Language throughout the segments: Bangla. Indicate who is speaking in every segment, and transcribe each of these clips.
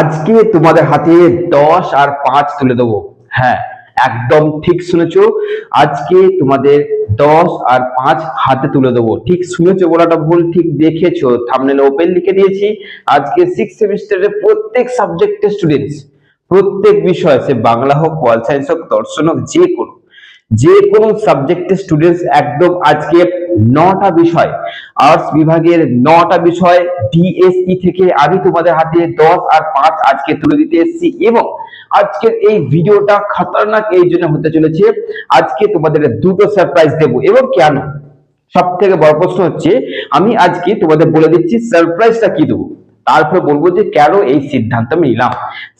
Speaker 1: আজকে তোমাদের হাতে দশ আর পাঁচ তুলে দেবো। হ্যাঁ একদম ঠিক শুনেছো? আজকে তোমাদের দশ আর পাঁচ হাতে তুলে দেবো। ঠিক শুনেছো? বলাটা ভুল, ঠিক দেখেছ? থামনেল ওপেন লিখে দিয়েছি। আজকে সিক্স সেমিস্টারের প্রত্যেক সাবজেক্টের স্টুডেন্টস প্রত্যেক বিষয়, সে বাংলা হোক পল সায়েন্স হোক, দর্শন হোক, যে কোনো যে কোনো সাবজেক্টের স্টুডেন্টস একদম আজকে নটা বিষয় আর্টস বিভাগের নটা বিষয় ডিএসই থেকে আমি তোমাদের হাতে দশ আর পাঁচ আজকে তুলে দিতে এসেছি এবং আজকের এই ভিডিওটা খতরনাক এই জন্য হতে চলেছে, আজকে তোমাদের দুটো সারপ্রাইজ দেবো এবং কেন? সব থেকে বড় প্রশ্ন হচ্ছে, আমি আজকে তোমাদের বলে দিচ্ছি সারপ্রাইজটা কি দেবো? তারপর বলব যে কেন এই সিদ্ধান্ত আমি নিলাম?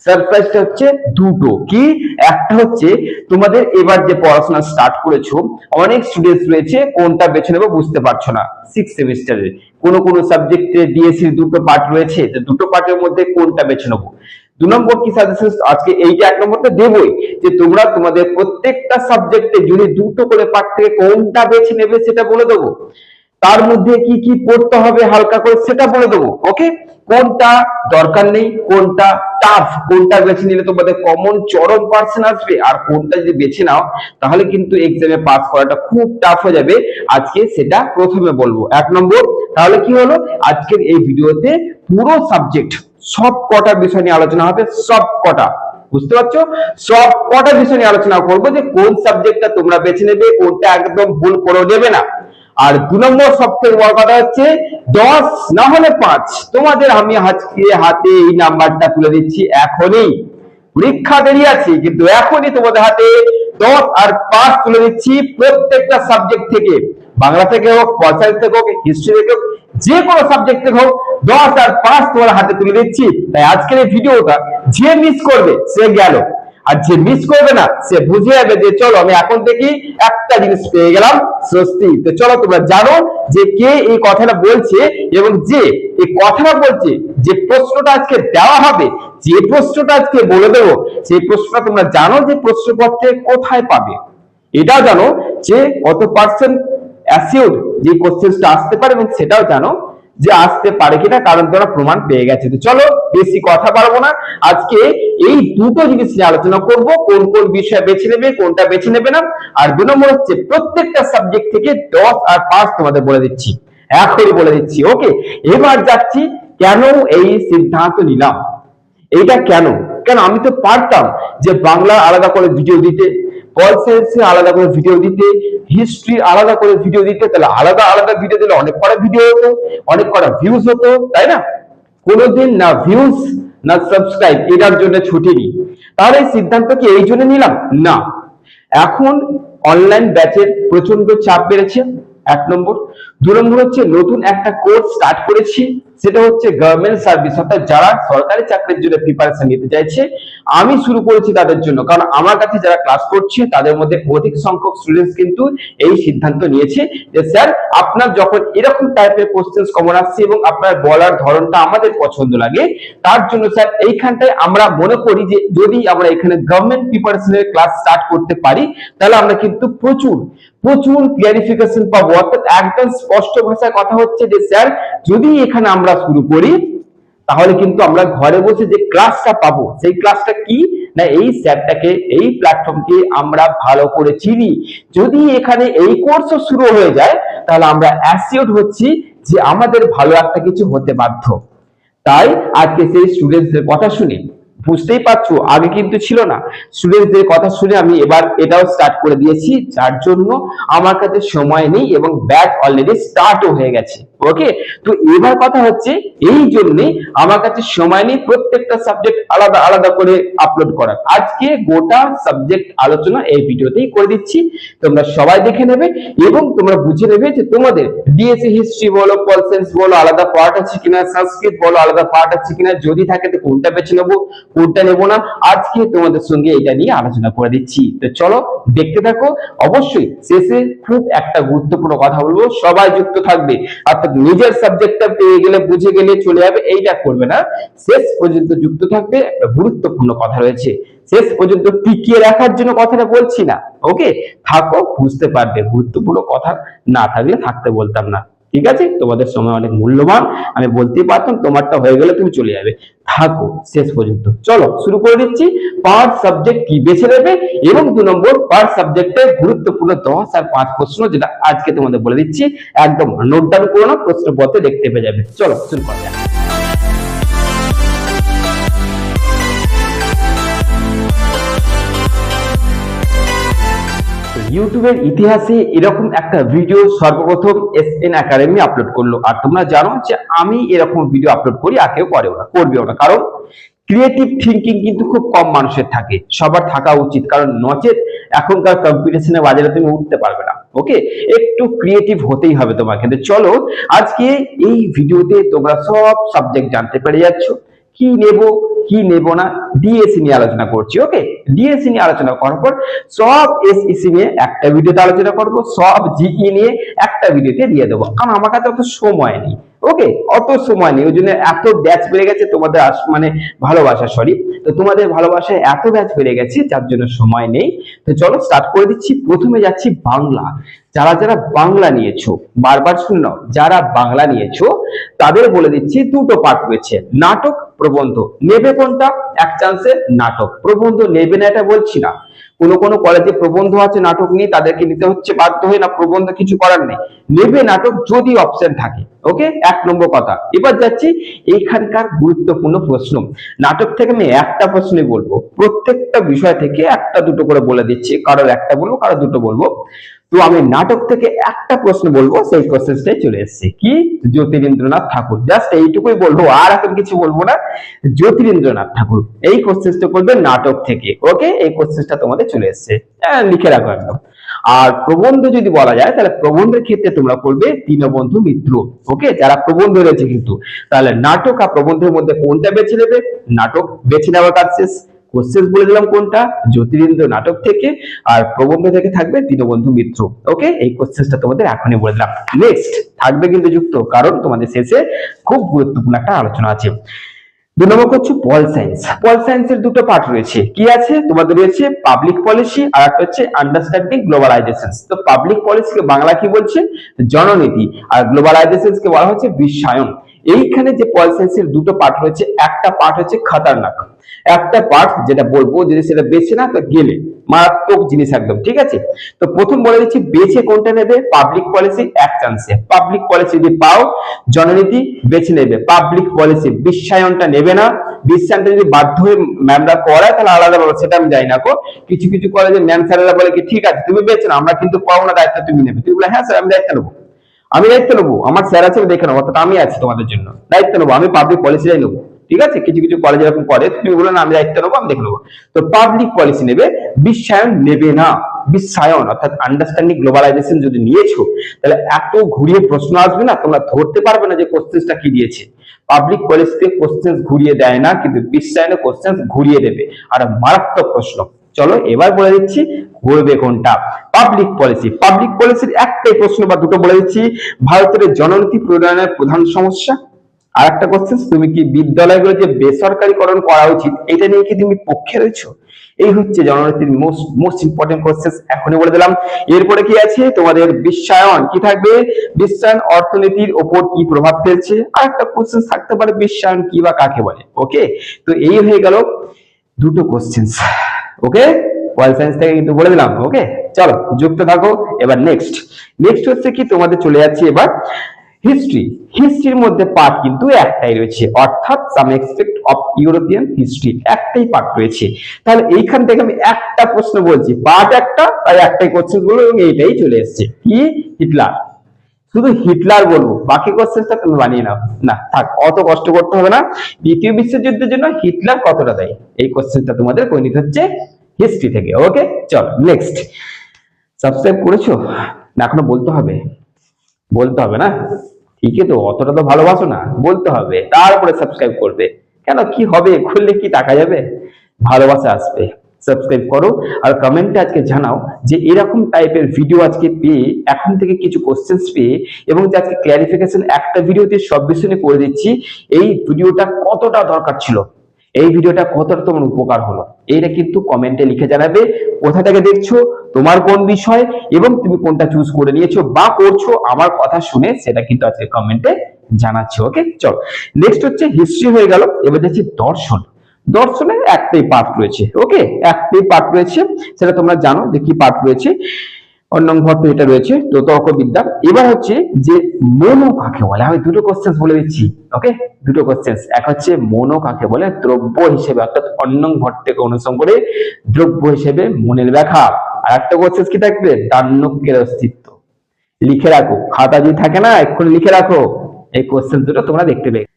Speaker 1: সারপ্রাইজটা হচ্ছে দুটো। কি? একটা হচ্ছে তোমাদের এবার যে পড়াশোনা স্টার্ট করেছ, অনেক স্টুডেন্টস রয়েছে, কোনটা বেছে নেব বুঝতে পারছ না। সিক্স সেমিস্টারে কোনো কোনো সাবজেক্টে ডিএসসির দুটো পার্ট রয়েছে, তো দুটো পার্টের মধ্যে কোনটা বেছে নেব? দু নম্বর কি সাজেশন আজকে এইটা এক নম্বরটা দেবই, যে তোমরা তোমাদের প্রত্যেকটা সাবজেক্টে যদি দুটো করে পার্ট থেকে কোনটা বেছে নেবে সেটা বলে দেবো। তার মধ্যে কি কি পড়তে হবে হালকা করে সেটা বলে দেবো ওকে কোনটা দরকার নেই, কোনটা টাফ কোনটা বেছে নিলে তোমাদের কমন চরম পার্সেন্ট আসবে, আর কোনটা যদি বেছে নাও, তাহলে কিন্তু এক্সামে পাস করাটা খুব টাফ হয়ে যাবে। আজকে সেটা প্রথমে বলব। এক নম্বর, তাহলে কি হলো? আজকের এই ভিডিওতে পুরো সাবজেক্ট সব কটা বিষয় নিয়ে আলোচনা হবে, সব কটা। বুঝতে পারছ? সব কটা বিষয় নিয়ে আলোচনা করব যে কোন সাবজেক্টটা তোমরা বেছে নেবে কোনটা একদম ভুল করে দেবে না। আর দু নম্বর থেকে বড় কথা হচ্ছে দশ না হলে পাঁচ। তোমাদের আমি আজকে হাতে এই নাম্বারটা তুলে দিচ্ছি এখনই। পরীক্ষা দেরি আছে, কিন্তু এখনই তোমাদের হাতে দশ আর পাঁচ তুলে দিচ্ছি প্রত্যেকটা সাবজেক্ট থেকে। বাংলা থেকে হোক, পঞ্চায়েত থেকে হোক হিস্ট্রি থেকে হোক, যে কোনো সাবজেক্ট থেকে হোক, দশ আর পাঁচ তোমার হাতে তুলে দিচ্ছি। তাই আজকের এই ভিডিওটা যে মিস করবে, সে গেল। আর যে মিস করবে না, সে বুঝে যাবে যে চলো, আমি এখন থেকে একটা জিনিস পেয়ে গেলাম, স্বস্তি। তো চলো, তোমরা জানো যে কে এই কথাটা বলছে এবং যে এই কথাটা বলছে, যে প্রশ্নটা আজকে দেওয়া হবে, যে প্রশ্নটা আজকে বলে দেবো, সেই প্রশ্নটা তোমরা জানো যে প্রশ্নপত্রে কোথায় পাবে। এটাও জানো যে কত পার্সেন্ট অ্যাসিউড যে কোশ্চেনটা আসতে পারে এবং সেটাও জানো যে আসতে পারে কিনা, কারণ তোমরা প্রমাণ পেয়ে গেছে। তো চলো, বেশি কথা পারব না। আজকে এই দুটো জিনিস নিয়ে আলোচনা করব, কোন কোন বিষয় বেছে নেবে, কোনটা বেছে নেবে না। আর দু নম্বর হচ্ছে, প্রত্যেকটা সাবজেক্ট থেকে দশ আর পাঁচ তোমাদের বলে দিচ্ছি। এখনই বলে দিচ্ছি ওকে এবার যাচ্ছি, কেন এই সিদ্ধান্ত নিলাম? এইটা কেন? কেন আমি তো পারতাম যে বাংলা আলাদা করে ভিডিও দিতে আলাদা করে ভিডিও দিতে হিস্ট্রি আলাদা করে ভিডিও দিতে, তাহলে আলাদা আলাদা ভিডিও দিলে অনেক কটা ভিডিও হতো, অনেক কটা ভিউজ হতো, তাই না? কোনোদিন না ভিউজ না সাবস্ক্রাইব এটার জন্য তাহলে এই সিদ্ধান্ত কি এই জন্য নিলাম? না। এখন অনলাইন ব্যাচের প্রচণ্ড চাপ বেড়েছে, এক নম্বর। দু নম্বর হচ্ছে নতুন একটা কোর্স স্টার্ট করেছি। সেটা হচ্ছে গভর্নমেন্ট সার্ভিস অর্থাৎ যারা সরকারি চাকরির জন্য প্রিপারেশন নিতে চাইছে, আমি শুরু করেছি তাদের জন্য। কারণ আমার কাছে যারা ক্লাস করছে, তাদের মধ্যে অধিক সংখ্যক স্টুডেন্টস কিন্তু এই সিদ্ধান্ত নিয়েছে যে, স্যার, আপনার যখন এরকম টাইপের কোশ্চেন্স কমন আসছে এবং আপনার বলার ধরনটা আমাদের পছন্দ লাগে, তার জন্য স্যার, এইখানটায় আমরা মনে করি যে, যদি আমরা এখানে গভর্নমেন্ট প্রিপারেশনের ক্লাস স্টার্ট করতে পারি, তাহলে আমরা কিন্তু প্রচুর প্রচুর ক্লিয়ারিফিকেশন পাবো। অর্থাৎ একদম স্পষ্ট ভাষায় কথা হচ্ছে যে, স্যার, যদি এখানে আমরা শুরু করি, তাহলে কিন্তু আমরা ঘরে বসে যে ক্লাসটা পাবো, সেই ক্লাসটা কি? না, এই স্যারটাকে, এই প্ল্যাটফর্মকে আমরা ভালো করে চিনি। যদি এখানে এই কোর্সও শুরু হয়ে যায়, তাহলে আমরা অ্যাসিওর হচ্ছি যে আমাদের ভালো একটা কিছু হতে বাধ্য। তাই আজকে সেই স্টুডেন্টদের কথা শুনে বুঝতেই পারছ? আগে কিন্তু ছিল না। স্টুডেন্টসদের কথা শুনে আমি এবার এটাও স্টার্ট করে দিয়েছি। যার জন্য আমার কাছে সময় নেই এবং ব্যাচ অলরেডি স্টার্টও হয়ে গেছে। ওকে তো এবার কথা হচ্ছে, এই জন্য আমার কাছে সময় নেই প্রত্যেকটা সাবজেক্ট আলাদা আলাদা করে আপলোড করার। আজকে গোটা সাবজেক্ট আলোচনা এই ভিডিওতেই করে দিচ্ছি। তোমরা সবাই দেখে নেবে এবং তোমরা বুঝে নেবে যে তোমাদের ডিএসসি হিস্ট্রি বলো, পল সায়েন্স বলো, আলাদা পার্ট আছে কিনা, সংস্কৃত বলো, আলাদা পার্ট আছে কিনা, যদি থাকে তো কোনটা বেছে নেব? কোনটা নেব না। আজকে তোমাদের সঙ্গে এটা নিয়ে আলোচনা করে দিচ্ছি। তো চলো, দেখতে থাকো। অবশ্যই শেষে খুব একটা গুরুত্বপূর্ণ কথা বলব। সবাই যুক্ত থাকবে। অর্থাৎ নিজের সাবজেক্টটা পেয়ে গেলে, বুঝে গেলে চলে যাবে। এইটা করবে না। শেষ পর্যন্ত যুক্ত থাকবে একটা গুরুত্বপূর্ণ কথা রয়েছে। শেষ পর্যন্ত টিকিয়ে রাখার জন্য কথাটা বলছি না। ওকে থাকো, বুঝতে পারবে। গুরুত্বপূর্ণ কথা না থাকলে থাকতে বলতাম না। ঠিক আছে? তোমাদের সময় অনেক মূল্যবান। আমি বলতেই পারতাম তোমারটা হয়ে গেলে তুমি চলে যাবে। থাকো, শেষ পর্যন্ত। চলো, শুরু করে দিচ্ছি। পার সাবজেক্ট কি বেছে নেবে? এবং দু নম্বর পার সাবজেক্টে গুরুত্বপূর্ণ দশ আর পাঁচ প্রশ্ন যেটা আজকে তোমাদের বলে দিচ্ছি। একদম নোট ডাউন করো না প্রশ্নপত্রে দেখতে পেয়ে যাবে। চলো, শুরু করা যাক। ইউটিউবের ইতিহাসে এরকম একটা ভিডিও সর্বপ্রথম এস এন একাডেমি আপলোড করল। আর তোমরা জানো যে আমি এরকম ভিডিও আপলোড করি আর কেউ করেও না, করবেও না। কারণ ক্রিয়েটিভ থিঙ্কিং কিন্তু খুব কম মানুষের থাকে। সবার থাকা উচিত। কারণ নচেত এখনকার কম্পিটিশনের বাজারে তুমি উঠতে পারবে না। ওকে একটু ক্রিয়েটিভ হতেই হবে তোমাকে তো চলো, আজকে এই ভিডিওতে তোমরা সব সাবজেক্ট জানতে পেরে যাচ্ছ। কি নেব? কি নেব না? ডিএসসি নিয়ে আলোচনা করছি ওকে ডিএসসি নিয়ে আলোচনা করার পর সব এসইসি নিয়ে একটা ভিডিওতে আলোচনা করব, সব জিই নিয়ে একটা ভিডিওতে দিয়ে দেবো। কারণ আমার কাছে অত সময় নেই ওকে অত সময় নেই, ওই জন্য এত ব্যাচ বেড়ে গেছে, তোমাদের মানে ভালোবাসা সরি তো তোমাদের ভালোবাসায় এত ব্যাচ বেড়ে গেছে, যার জন্য সময় নেই। তো চলো স্টার্ট করে দিচ্ছি, প্রথমে যাচ্ছি বাংলা। যারা যারা বাংলা নিয়েছো, বারবার শুনে যারা বাংলা নিয়েছো, তাদের বলে দিচ্ছি দুটো পার্ট রয়েছে। নাটক প্রবন্ধ, নেবে কোনটা? এক চান্সে নাটক। প্রবন্ধ নেবে না এটা বলছি না। কোন কোন কলেজে প্রবন্ধ আছে, নাটক নেই তাদেরকে নিতে হচ্ছে, বাধ্য হয়ে না প্রবন্ধ কিছু করার নেই। নেবে নাটক যদি অপশন থাকে ওকে এক নম্বর কথা। এবার যাচ্ছি এইখানকার গুরুত্বপূর্ণ প্রশ্ন। নাটক থেকে আমি একটা প্রশ্নে বলব। প্রত্যেকটা বিষয় থেকে একটা দুটো করে বলে দিচ্ছি। কারোর একটা বলব কারও দুটো বলব। তো আমি নাটক থেকে একটা প্রশ্ন বলব সেই প্রসেসটাই চলে এসেছে। কি? জ্যোতিরিন্দ্রনাথ ঠাকুর। জাস্ট এইটুকুই বলব আর এখন কিছু বলব না। জ্যোতিরিন্দ্রনাথ ঠাকুর এই কোশ্চেনটা করবে নাটক থেকে ওকে এই কোশ্চেনটা তোমাদের চলে এসেছে। হ্যাঁ, লিখে রাখো একদম। আর প্রবন্ধ যদি বলা যায় তাহলে প্রবন্ধের ক্ষেত্রে তোমরা করবে দীনবন্ধু মিত্র ওকে যারা প্রবন্ধ রয়েছে কিন্তু। তাহলে নাটক আর প্রবন্ধের মধ্যে কোনটা বেছে নেবে? নাটক বেছে নেওয়ার কাজ শেষ। কোশ্চেন বলে দিলাম কোনটা? জ্যোতিরিন্দ্র নাটক থেকে আর প্রবন্ধ থেকে থাকবে দীনবন্ধু মিত্র। ওকে এই কোশ্চেনটা তোমাদের এখনই বলে দিলাম। নেক্সট থাকবে কিন্তু যুক্ত, কারণ তোমাদের শেষে খুব গুরুত্বপূর্ণ একটা আলোচনা আছে। দু নম্বর হচ্ছে পল সায়েন্স পল সায়েন্সের দুটো পার্ট রয়েছে। কি আছে? তোমাদের রয়েছে পাবলিক পলিসি আর একটা হচ্ছে আন্ডারস্ট্যান্ডিং গ্লোবালাইজেশন তো পাবলিক পলিসিকে বাংলা কি বলছে? জননীতি। আর গ্লোবালাইজেশন কে বলা হচ্ছে বিশ্বায়ন। এইখানে যে সায়েন্সের দুটো পার্ট রয়েছে, একটা পার্ট হচ্ছে খাতারনাক। একটা পার্ট যেটা বলব, যদি সেটা বেছে না, তো গেলে। মারাত্মক জিনিস একদম, ঠিক আছে? তো প্রথম বলে দিচ্ছি, বেছে কোনটা নেবে? পাবলিক পলিসি এক চান্সে পাবলিক পলিসি যদি পাও, জননীতি বেছে নেবে। পাবলিক পলিসি বিশ্বায়নটা নেবে না। বিশ্বায়নটা যদি বাধ্য হয়ে ম্যামরা করায়, তাহলে আলাদা ব্যাপার, সেটা আমি জানি না কো কিছু কিছু কলেজে ম্যাম স্যারেরা বলে কি, ঠিক আছে, তুমি বেছে না আমরা কিন্তু পাবো না, দায়িত্ব তুমি নেবে। তুমি বলে হ্যাঁ স্যার আমি দায়িত্ব নেব। আমি দায়িত্ব নেব। আমার স্যার আছে দেখে নেব। অর্থাৎ আমি আছি তোমাদের জন্য। দায়িত্ব নেব। আমি পাবলিক পলিসিটাই নেব। ঠিক আছে? কিছু কিছু কলেজ এরকম করে, তুমি বলো না, আমি দায়িত্ব নেব, আমি দেখে নেব। তো পাবলিক পলিসি নেবে, বিশ্বায়ন নেবে না। বিশ্বায়ন, অর্থাৎ আন্ডারস্ট্যান্ডিং গ্লোবালাইজেশন যদি নিয়েছো, তাহলে এত ঘুরিয়ে প্রশ্ন আসবে না, তোমরা ধরতে পারবে না যে কোশ্চেনটা কি দিয়েছে। পাবলিক পলিসিতে কোশ্চেন ঘুরিয়ে দেয় না, কিন্তু বিশ্বায়নে কোশ্চেন্স ঘুরিয়ে দেবে। আর মারাত্মক প্রশ্ন। চলো এবার বলে দিচ্ছি করবে কোনটা? পাবলিক পলিসি পাবলিক পলিসির একটাই প্রশ্ন বা দুটো বলে দিচ্ছি। ভারতের জননীতি প্রণয়নের প্রধান সমস্যা। আর একটা কোশ্চেন তুমি কি বিদ্যালয়গুলো যে বেসরকারীকরণ করা উচিত? এটা নিয়ে কি তুমি পক্ষে রয়েছো? এই হচ্ছে জননীতির মোস্ট মোস্ট ইম্পর্টেন্ট কোশ্চেন এখনই বলে দিলাম। এরপরে কি আছে? তোমাদের বিশ্বায়ন। কি থাকবে? বিশ্বায়ন অর্থনীতির ওপর কি প্রভাব ফেলছে? আর একটা কোশ্চেন থাকতে পারে, বিশ্বায়ন কি বা কাকে বলে? ওকে তো এই হয়ে গেল দুটো কোশ্চেন ওকে ওয়াল সায়েন্স থেকে কিন্তু বলে দিলাম ওকে চলো, যুক্ত থাকো, এবার নেক্সট নেক্সট হচ্ছে কি, তোমাদের চলে যাচ্ছে এবার হিস্ট্রি হিস্ট্রির মধ্যে পার্ট কিন্তু একটাই রয়েছে, অর্থাৎ some aspect of European history একটাই পার্ট রয়েছে। তাহলে এইখান থেকে আমি একটা প্রশ্ন বলছি পার্ট একটা তাই একটাই কোশ্চেন বলব এবং এইটাই চলে এসেছে। কি? হিটলার। শুধু হিটলার বলব, বাকি কোশ্চেনটা তুমি বানিয়ে নাও। না, থাক, অত কষ্ট করতে হবে না। দ্বিতীয় বিশ্বযুদ্ধের জন্য হিটলার কতটা দেয়? এই কোশ্চেনটা তোমাদের করে নিতে হচ্ছে হিস্ট্রি থেকে ওকে চলো নেক্সট সাবস্ক্রাইব করেছ? না, এখনও বলতে হবে। বলতে হবে না? ঠিকই তো, অতটা তো ভালোবাসো না। বলতে হবে, তারপরে সাবস্ক্রাইব করবে। কেন, কি হবে? খুললে কি টাকা যাবে? ভালোবাসা আসবে। সাবস্ক্রাইব করো আর কমেন্টে আজকে জানাও যে এরকম টাইপের ভিডিও আজকে পেয়ে এখন থেকে কিছু কোশ্চেন্স পেয়ে এবং যে আজকে ক্ল্যারিফিকেশন একটা ভিডিওতে সব বিষয় করে দিচ্ছি, এই ভিডিওটা কতটা দরকার ছিল? এই ভিডিওটা কতটা তোমার উপকার হলো? এইটা কিন্তু কমেন্টে লিখে জানাবে। কোথা থেকে দেখছ? তোমার কোন বিষয়? এবং তুমি কোনটা চুজ করে নিয়েছো বা করছ আমার কথা শুনে সেটা কিন্তু আজকে কমেন্টে জানাচ্ছি ওকে চলো নেক্সট হচ্ছে হিস্ট্রি হয়ে গেল। এবার যাচ্ছি দর্শন। দর্শনের একটাই পার্ট রয়েছে ওকে একটাই পার্ট রয়েছে, সেটা তোমরা জানো যে কি পার্ট রয়েছে। অন্যং ভট্ট এটা রয়েছে তো এবার হচ্ছে যে মনো কাকে বলে? আমি দুটো কোশ্চেন বলে দিচ্ছি ওকে দুটো কোশ্চেন এক হচ্ছে মনো কাকে বলে? দ্রব্য হিসেবে, অর্থাৎ করে দ্রব্য হিসেবে মনের আর একটা কোশ্চেন কি থাকবে? অস্তিত্ব। লিখে রাখো। খাতা যদি থাকে না, এক্ষুনি লিখে রাখো। এই কোশ্চেন দুটো তোমরা দেখতে পেয়ে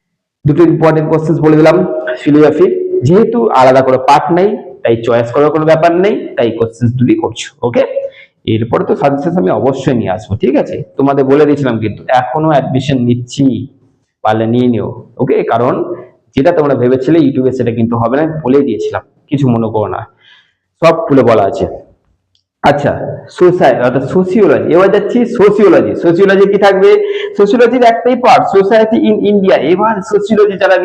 Speaker 1: দুটো ইম্পর্টেন্ট কোশ্চেন বলে দিলাম, ফিলোসফি। যেহেতু আলাদা করে পার্ট নেই, তাই চয়েস করার কোনো ব্যাপার নেই, তাই কোশ্চেন তুমি করছ ওকে এরপরে তো সাজেশন আমি অবশ্যই নিয়ে আসব, ঠিক আছে? তোমাদের বলে দিয়েছিলাম কিন্তু এখনও অ্যাডমিশন নিচ্ছি, পারলে নিয়ে নিও ওকে কারণ যেটা তোমরা ভেবেছিলে ইউটিউবে সেটা কিন্তু হবে না বলে দিয়েছিলাম, কিছু মনে করো না সব খুলে বলা আছে। আচ্ছা সোসাই সোসিওলজি এবার যাচ্ছি সোসিওলজি সোসিওলজি কি থাকবে? সোসিওলজির একটাই পার্ট সোসাইটি এবার সোসিওলজি যারা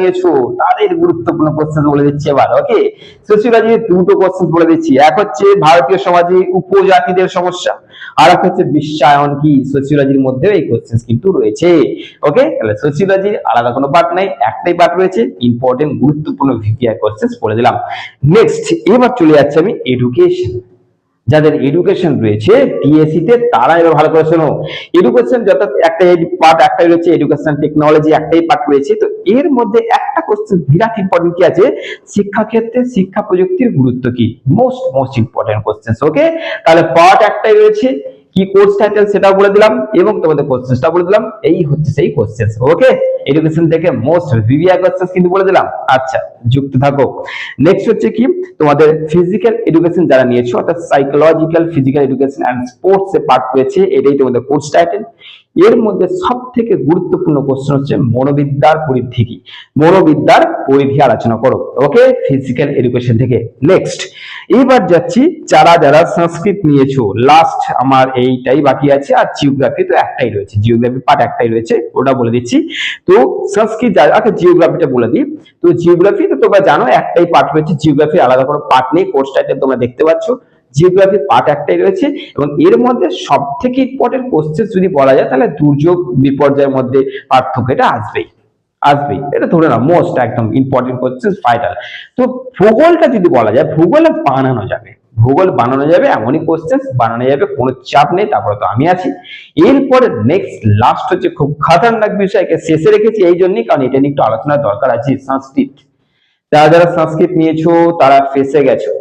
Speaker 1: গুরুত্বপূর্ণ বলে দিচ্ছি এবার ওকে দুটো বলে দিচ্ছি। এক হচ্ছে ভারতীয় সমাজে উপজাতিদের সমস্যা, আর এক হচ্ছে বিশ্বায়ন কি? সোসিওলজির মধ্যে এই কোশ্চেন কিন্তু রয়েছে ওকে তাহলে সোসিওলজির আলাদা কোনো পার্ট নাই, একটাই পার্ট রয়েছে ইম্পর্টেন্ট গুরুত্বপূর্ণ বলে দিলাম। নেক্সট এবার চলে যাচ্ছে আমি এডুকেশন যাদের এডুকেশন রয়েছে টিএসিতে তারা এবার ভালো করে শোনো। এডুকেশন যত একটা পার্ট একটাই রয়েছে এডুকেশন টেকনোলজি একটাই পার্ট রয়েছে। তো এর মধ্যে একটা কোশ্চেন বিরাট ইম্পর্টেন্ট কি আছে? শিক্ষা ক্ষেত্রে শিক্ষা প্রযুক্তির গুরুত্ব কি? Most most important question okay তাহলে পার্ট একটাই রয়েছে। কি কোর্স টাইটেল সেটাও বলে দিলাম এবং তোমাদের কোশ্চেনটা বলে দিলাম। এই হচ্ছে সেই কোশ্চেন ওকে এডুকেশন থেকে মোস্ট ভিভিয়া কোশ্চেন কিন্তু বলে দিলাম। আচ্ছা যুক্ত থাকো। নেক্সট হচ্ছে কি? তোমাদের ফিজিক্যাল এডুকেশন যারা নিয়েছো, অর্থাৎ psychological physical education and sports A part পেয়েছে, এটাই তোমাদের কোর্স টাইটেল এর মধ্যে সব থেকে গুরুত্বপূর্ণ কোশ্চেন হচ্ছে মনোবিদ্যার পরিধি কি? মনোবিদ্যার পরিধি আলোচনা করো। ওকে ফিজিক্যাল এডুকেশন থেকে। নেক্সট এবার যাচ্ছি, যারা যারা সংস্কৃত নিয়েছো লাস্ট আমার এইটাই বাকি আছে, আর জিওগ্রাফি তো একটাই রয়েছে। জিওগ্রাফি পার্ট একটাই রয়েছে, ওটা বলে দিচ্ছি। তো সংস্কৃত যারা জিওগ্রাফিটা বলে দিই। তো জিওগ্রাফি তো তোমরা জানো, একটাই পার্ট রয়েছে। জিওগ্রাফি আলাদা কোনো পার্ট নেই কোর্স টাইটেল তোমরা দেখতে পাচ্ছ। জিওগ্রাফি পার্ট একটাই রয়েছে এবং এর মধ্যে সব থেকে ইম্পর্টেন্ট কোশ্চেন যদি বলা যায়, তাহলে দুর্যোগ বিপর্যয়ের মধ্যে পার্থক্য এটা আসবেই আসবেই। এটা ধরে না মোস্ট একদম ইম্পর্টেন্ট কোশ্চেন ফাইটাল তো ভূগোলটা যদি বলা যায়, ভূগোল বানানো যাবে। ভূগোল বানানো যাবে, এমনই কোশ্চেন বানানো যাবে, কোনো চাপ নেই, তারপরে তো আমি আছি। এরপরে নেক্সট লাস্ট হচ্ছে খুব খাতারনাক বিষয়কে শেষে রেখেছি এই জন্যই, কারণ এটা নিয়ে একটু আলোচনার দরকার আছে, সংস্কৃত। যারা যারা সংস্কৃত নিয়েছো, তারা ফেসে গেছো।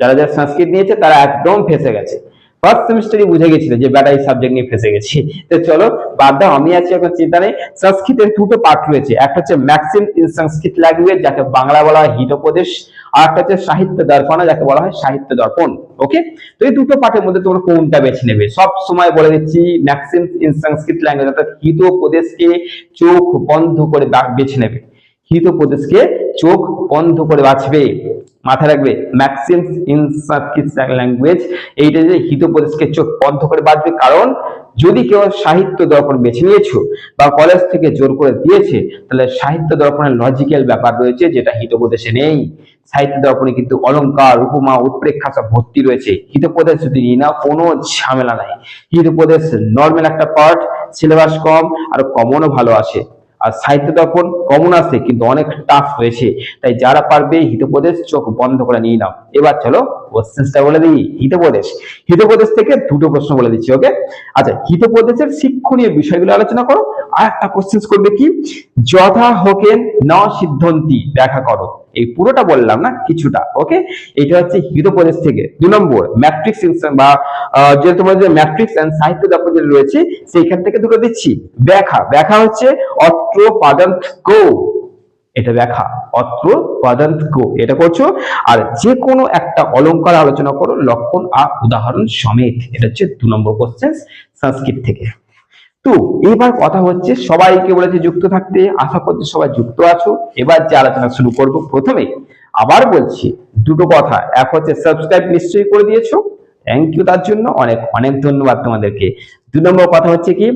Speaker 1: যারা যারা সংস্কৃত নিয়েছে, তারা একদম ফেসে গেছে। ফার্স্ট সেমিস্টারই বুঝে গেছিল যে, বেটা, এই সাবজেক্ট নিয়ে ফেসে গেছি। তো চলো, বাদ দাও, আমি আছি এখন চিন্তা নেই। সংস্কৃতের দুটো পার্ট রয়েছে। একটা হচ্ছে ম্যাক্সিম ইন সংস্কৃত ল্যাঙ্গুয়েজ যাকে বাংলা বলা হয় হিতোপদেশ আর একটা হচ্ছে সাহিত্য দর্পণ, যাকে বলা হয় সাহিত্য দর্পণ। ওকে তো এই দুটো পার্টের মধ্যে তোমরা কোনটা বেছে নেবে? সব সময় বলে দিচ্ছি ম্যাক্সিম ইন সংস্কৃত ল্যাঙ্গুয়েজ অর্থাৎ হিতোপদেশকে চোখ বন্ধ করে বেছে নেবে। হিতোপদেশকে চোখ বন্ধ করে বাঁচবে। মাথায় রাখবে ম্যাক্সিমস ইন ল্যাঙ্গুয়েজ এইটা যে হিতোপদেশকে চোখ বন্ধ করে বাঁচবে কারণ, যদি কেউ সাহিত্য দর্পণ বেছে নিয়েছো বা কলেজ থেকে জোর করে দিয়েছে, তাহলে সাহিত্য দর্পণের লজিক্যাল ব্যাপার রয়েছে যেটা হিতোপদেশে নেই। সাহিত্য দর্পণে কিন্তু অলঙ্কার উপমা, উৎপ্রেক্ষা সব ভর্তি রয়েছে। হিতোপদেশ যদি নিই না কোনো ঝামেলা নাই। হিতোপদেশ নর্মাল একটা পার্ট সিলেবাস কম, আর কমনও ভালো আসে আর সাহিত্য দর্পণ কমন আছে, কিন্তু অনেক টাফ হয়েছে তাই যারা পারবে হিতোপদেশ চোখ বন্ধ করে নিয়ে নাও। এবার চলো কোশ্চেন্সটা বলে দিই, হিতোপদেশ। হিতোপদেশ থেকে দুটো প্রশ্ন বলে দিচ্ছি ওকে আচ্ছা হিতোপদেশের শিক্ষণীয় বিষয়গুলো আলোচনা করো। আর একটা কোশ্চেন করবে কি? যথা হোকেন ন সিদ্ধন্তি ব্যাখ্যা করো। এই পুরোটা বললাম না, কিছুটা ওকে এটা হচ্ছে হিতোপদেশ থেকে, দু নম্বর ম্যাট্রিক্স বা যে তোমার যে ম্যাট্রিক্স এন্ড সাহিত্য যে রয়েছে, সেইখান থেকে দুটো দিচ্ছি। ব্যাখ্যা ব্যাখ্যা হচ্ছে অত্র পাদান্ত কো এটা ব্যাখ্যা অত্র পদান্ত গো এটা করছ। আর যে কোনো একটা অলঙ্কার আলোচনা করো, লক্ষণ আর উদাহরণ সমেত। এটা হচ্ছে দু নম্বর কোশ্চেন সংস্কৃত থেকে। তো এবার কথা হচ্ছে সবাইকে বলেছে যুক্ত থাকতে, আশা করছি সবাই যুক্ত আছো। এবার যে আলোচনা শুরু করব প্রথমে, আবার বলছি দুটো কথা। এক হচ্ছে সাবস্ক্রাইব নিশ্চয়ই করে দিয়েছ থ্যাংক ইউ তার জন্য অনেক অনেক ধন্যবাদ তোমাদেরকে। দু নম্বর কথা হচ্ছে কি,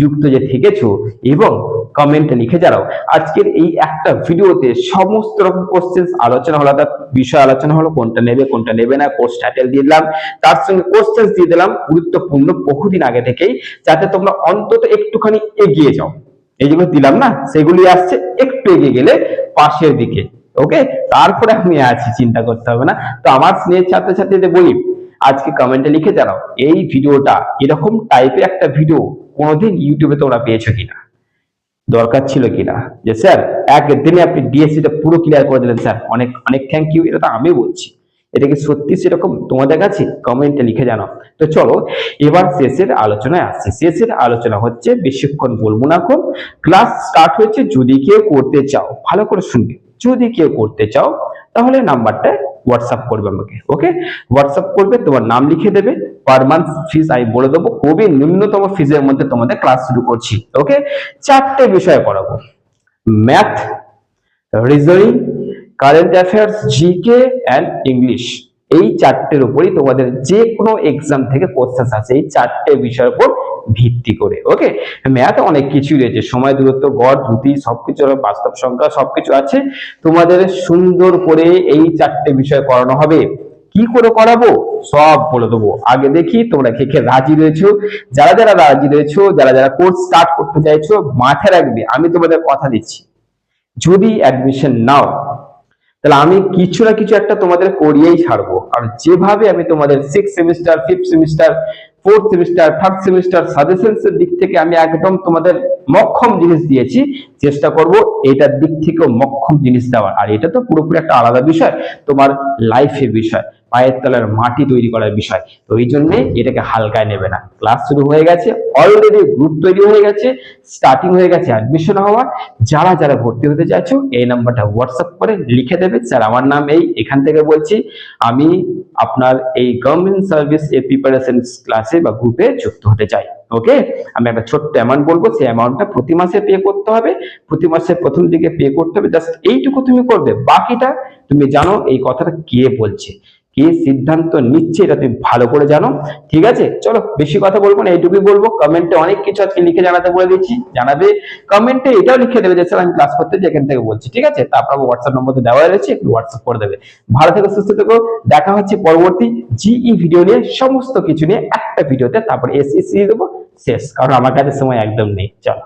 Speaker 1: যুক্ত যে থেকেছো এবং কমেন্টে লিখে যাও আজকের এই একটা ভিডিওতে সমস্ত রকম কোশ্চেন আলোচনা হলো, অর্থাৎ বিষয় আলোচনা হলো, কোনটা নেবে কোনটা নেবে না কোর্স টাইটেল দিয়ে দিলাম। তার সঙ্গে কোশ্চেন দিয়ে দিলাম, গুরুত্বপূর্ণ বহুদিন আগে থেকেই, যাতে তোমরা অন্তত একটুখানি এগিয়ে যাও। এই যেগুলো দিলাম না, সেগুলি আসছে একটু এগিয়ে গেলে পাশের দিকে ওকে তারপরে আমি আছি, চিন্তা করতে হবে না। তো আমার স্নেহের ছাত্রছাত্রীদের বলি আজকে কমেন্টে লিখে জানাও, এই ভিডিওটা এরকম টাইপের একটা ভিডিও কোনোদিন ইউটিউবে তোমরা পেয়েছ কিনা? দরকার ছিল কিনা? যে স্যার একদিনে আপনি ডিএসসি টা পুরো ক্লিয়ার করে দিলেন স্যার অনেক অনেক থ্যাংক ইউ এটা তো আমি বলছি। এটা কি সত্যি সেরকম তোমাদের কাছে? কমেন্টে লিখে জানাও। তো চলো, এবার শেষের আলোচনায় আসছে। শেষের আলোচনা হচ্ছে, বেশিক্ষণ বলব না এখন ক্লাস স্টার্ট হয়েছে, যদি কেউ করতে চাও, ভালো করে শুনবে। যদি কেউ করতে চাও, তাহলে নাম্বারটা হোয়াটসঅ্যাপ করবে আমাকে ওকে হোয়াটসঅ্যাপ করবে, তোমার নাম লিখে দেবে পার মান্থ ফিস আমি বলে দেবো খুবই ন্যূনতম ফিজের মধ্যে তোমাদের ক্লাস শুরু করছি ওকে চারটে বিষয় পড়াবো math reasoning current affairs GK and English এই চারটের উপরই তোমাদের যে কোনো এক্সাম থেকে কোশ্চেন আছে এই চারটে বিষয়ের উপর ভিত্তি করে ওকে ম্যাথ অনেক কিছু রয়েছে, সময় দূরত্ব, গড়, দ্রুতি, সবকিছু বাস্তব সংখ্যা, সবকিছু আছে। তোমাদের সুন্দর করে এই চারটে বিষয় করানো হবে। কি করে করাবো? সব বলে দেবো। আগে দেখি, তোমরা কে কে রাজি রয়েছো? যারা যারা রাজি রয়েছো, যারা যারা কোর্স স্টার্ট করতে চাইছো, মাথায় রাখবে, আমি তোমাদের কথা দিচ্ছি। যদি অ্যাডমিশন নাও তাহলে আমি কিছু না কিছু একটা তোমাদের করিয়েই ছাড়বো। আর যেভাবে আমি তোমাদের six semester fifth semester fourth semester third semester suggestions এর দিক থেকে আমি একদম তোমাদের মক্ষম জিনিস দিয়েছি, চেষ্টা করব এটার দিক থেকেও মক্ষম জিনিস দেওয়ার। আর এটা তো পুরোপুরি একটা আলাদা বিষয়, তোমার লাইফের বিষয়। পায়ের তলার মাটি তৈরি করার বিষয়। তো এই জন্য এটাকে হালকায় নেবে না। ক্লাস শুরু হয়ে গেছে অলরেডি গ্রুপ তৈরি হয়ে গেছে স্টার্টিং হয়ে গেছে অ্যাডমিশন হওয়া। যারা যারা ভর্তি হতে চাইছো, এই নাম্বারটা হোয়াটসঅ্যাপ করে লিখে দেবে। স্যার, আমার নাম এই, এখান থেকে বলছি, আমি আপনার এই গভর্নমেন্ট সার্ভিস এর প্রিপারেশন ক্লাসে বা গ্রুপে যুক্ত হতে চাই। ওকে আমি একটা ছোট্ট অ্যামাউন্ট বলব, সেই অ্যামাউন্টটা প্রতি মাসে পে করতে হবে। প্রতি মাসে প্রথম দিকে পে করতে হবে। জাস্ট এইটুকু তুমি করবে। বাকিটা তুমি জানো এই কথাটা কে বলছে। কে সিদ্ধান্ত নিচ্ছে এটা তুমি ভালো করে জানো, ঠিক আছে? চলো বেশি কথা বলব না, এইটুকুই বলব। কমেন্টে অনেক কিছু আজকে লিখে জানাতে বলে দিচ্ছি জানাবে। কমেন্টে এটাও লিখে দেবে যে, স্যার, আমি ক্লাস করতে যেখান থেকে বলছি। ঠিক আছে? তারপর হোয়াটসঅ্যাপ নম্বর দেওয়া রয়েছে, একটু হোয়াটসঅ্যাপ করে দেবে। ভালো থেকে, সুস্থ থেকো। দেখা হচ্ছে পরবর্তী জিই ভিডিও নিয়ে সমস্ত কিছু নিয়ে একটা ভিডিওতে তারপর এসএসসি দেবো। শেষ, কারণ আমার কাছে সময় একদম নেই। চলো।